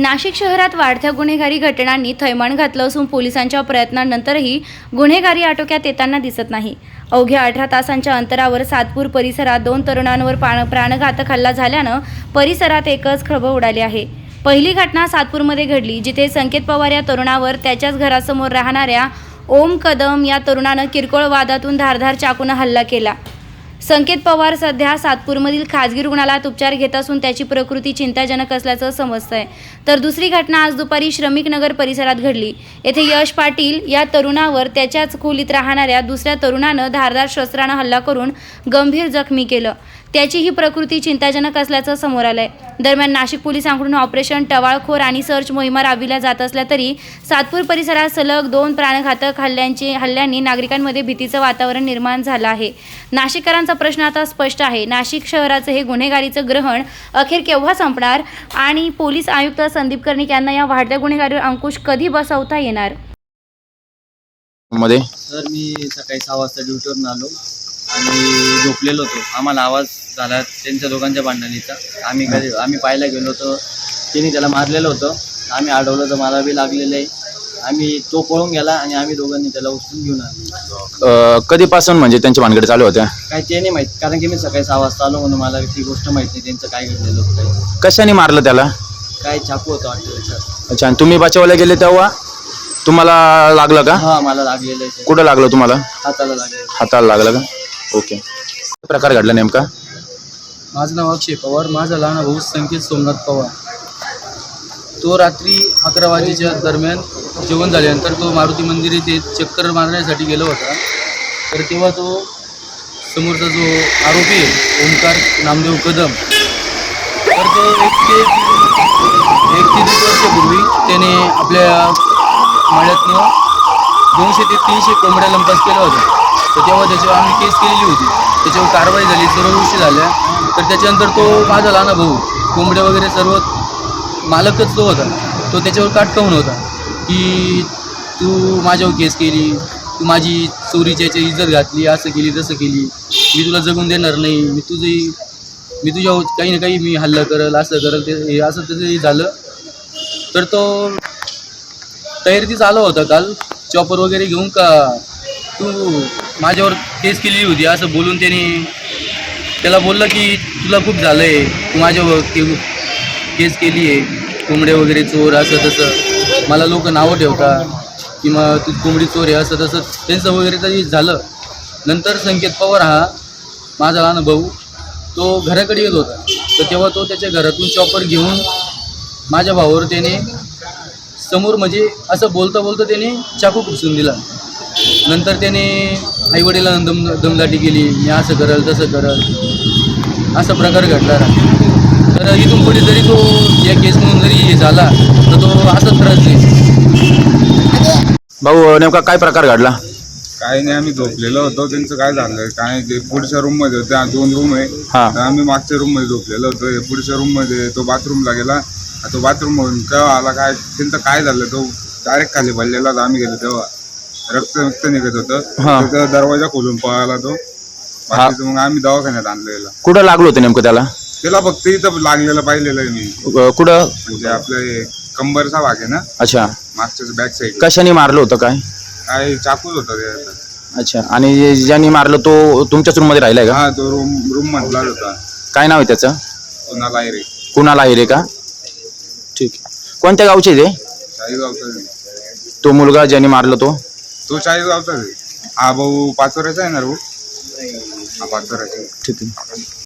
नाशिक शहरात वाढत्या गुन्हेगारी घटनांनी थैमान घातलं असून पोलिसांच्या प्रयत्नांनंतरही गुन्हेगारी आटोक्यात येताना दिसत नाही. अवघ्या अठरा तासांच्या अंतरावर सातपूर परिसरात दोन तरुणांवर प्राण प्राणघातक हल्ला झाल्यानं परिसरात एकच खळबळ उडाली आहे. पहिली घटना सातपूरमध्ये घडली जिथे संकेत पवार या तरुणावर त्याच्याच घरासमोर राहणाऱ्या ओम कदम या तरुणानं किरकोळ वादातून धारधार चाकून हल्ला केला. संकेत पवार सध्या सातपूरमधील खाजगी रुग्णालयात उपचार घेत असून त्याची प्रकृती चिंताजनक असल्याचं समजतंय. तर दुसरी घटना आज दुपारी श्रमिक नगर परिसरात घडली. येथे यश पाटील या तरुणावर त्याच्याच खोलीत राहणाऱ्या दुसऱ्या तरुणानं धारदार शस्त्रानं हल्ला करून गंभीर जखमी केलं. त्याची ही प्रकृती चिंताजनक असल्याचं समोर आलंय. दरम्यान नाशिक पोलिसांकडून ऑपरेशन टवाळखोर आणि सर्च मोहिमा राबविल्या जात असल्या तरी सातपूर परिसरात सलग दोन प्राणघातक हल्ल्यांची हल्ल्यांनी नागरिकांमध्ये भीतीचं वातावरण निर्माण झालं आहे. नाशिककरांचा प्रश्न आता स्पष्ट आहे. नाशिक शहराचं हे गुन्हेगारीचं ग्रहण अखेर केव्हा संपणार आणि पोलीस आयुक्त संदीप कर्णिक यांना या वाढत्या गुन्हेगारीवर अंकुश कधी बसवता येणार? मध्ये? सर मी सकाळी सहा वाजता ड्युटीवरून आलो आणि झोपलेलो होतो. आम्हाला आवाज झाला त्यांच्या दोघांच्या भांडणीचा. आम्ही घरी आम्ही पाहायला गेलो होतो. त्यांनी त्याला मारलेलं होतं. आम्ही अडवलं तर मला बी लागलेलं आहे. आम्ही तो पळून गेला आणि आम्ही दोघांनी त्याला उचलून घेऊन आलो अं, कधीपासून म्हणजे त्यांच्या भानगडी चालू होत्या? काय ते नाही माहीत. कारण की मी सकाळी सहा वाजता आलो म्हणून मला ती गोष्ट माहीत नाही. त्यांचं काय घडलेलं होतं. काही. कशाने मारलं त्याला? काय चाकू होतं वाटतं त्याच्यात अच्छा आणि तुम्ही बचावायला गेले तेव्हा? तुम्हाला लागलं का? हा मला लागलेलं आहे. कुठं लागलं तुम्हाला? हाताला लागलेलं हाताला लागलं का? ओके. काय प्रकार घडला नेमका? माझं नाव अक्षय पवार. माझा लहान भाऊ संकेत सोमनाथ पवार. तो रात्री अकरा वाजेच्या दरम्यान जेवण झाल्यानंतर तो मारुती मंदिर येथे चक्कर मारण्यासाठी गेला होता. तर तेव्हा तो समोरचा जो आरोपी आहे ओंकार नामदेव कदम तर तो एक ते एक ते दीड वर्षापूर्वी त्याने आपल्या माळ्यातनं दोनशे ते तीनशे कोंबड्या लंपास केला होता तर तेव्हा त्याच्यावर आम्ही केस केलेली होती. त्याच्यावर कारवाई झाली सर्व गोष्टी झाल्या. तर त्याच्यानंतर तो माझा लहान भाऊ? कोंबड्या वगैरे सर्व मालकच तो होता. तो त्याच्यावर काटकावून होता. की तू माझ्यावर केस केली तू माझी चोरीच्या याची इज्जत घातली असं केली तसं केली. मी तुला जगून देणार नाही. मी तुझी मी तुझ्यावर हो-, काही ना काही मी हल्ला करल असं करल ते हे असं तसं झालं. तर तो तयारीतीच आला होता काल. चॉपर वगैरे घेऊन का तू माझ्यावर केस केलेली होती असं बोलून त्याने त्याला बोललं की तुला खूप झालं आहे तू माझ्यावर के केस केली आहे. कोंबडे वगैरे चोर असं तसं. मला लोक नावं ठेवतात की मग तू कोंबडी चोर आहे असं तसं. त्यांचं वगैरे तरी झालं. नंतर संकेत पवार हा माझा लहान भाऊ तो घराकडे येत होता. तर तेव्हा तो त्याच्या घरातून चॉपर घेऊन माझ्या भावावर त्याने समोर म्हणजे असं बोलता बोलता त्याने चाकू खुपसून दिला. नंतर त्याने आईवडिलांना दम दमदाटी केली मी असं करल तसं करल. असा प्रकार घडला तर इथून पुढे जरी तो या केस म्हणून जरी हे झाला तर तो असाच त्रास देईल. भाऊ नेमका काय प्रकार घडला? काही नाही आम्ही झोपलेलो होतो. त्यांचं काय झालं? काय ते पुढच्या रूममध्ये होत्या दोन रूम आहे. हा. तर आम्ही मागच्या रूममध्ये झोपलेलो होतो. हे पुढच्या रूममध्ये तो बाथरूमला गेला. तो बाथरूम मधून केव्हा आला काय त्यांचं काय झालं तो डायरेक्ट खाली भरलेला होता. आम्ही गेलो तेव्हा. रक्त रक्त निघत होतं. हा. तर दरवाजा खोलून पळाला तो. बाकीचं मग आम्ही दवाखान्यात आणलेला. कुठं लागलं होतं नेमकं त्याला? त्याला फक्त इथं लागलेलं पाहिलेलं आहे मी. अं, कुठं? म्हणजे आपलं हे कंबरचा भाग आहे ना? अच्छा. मागच्या बॅक साईड कशाने मारलं होतं काय? काय चाकूच होता त्याचा अच्छा. आणि ज्यांनी मारलं तो तुमच्याच रूममध्ये राहिलाय का? हा तो रूम रूम मधलाच होता. काय नाव आहे त्याचं? कोणाला रे कुणाला आहे रे का? ठीक आहे. कोणत्या गावचे ते? चाळीसगावचा आहे. तो मुलगा ज्याने मारलं तो? तो चाळीसगावचाच आहे. हा भाऊ पाचोऱ्याचा आहे ना भाऊ? हा पाचोऱ्याचा आहे. ठीक आहे.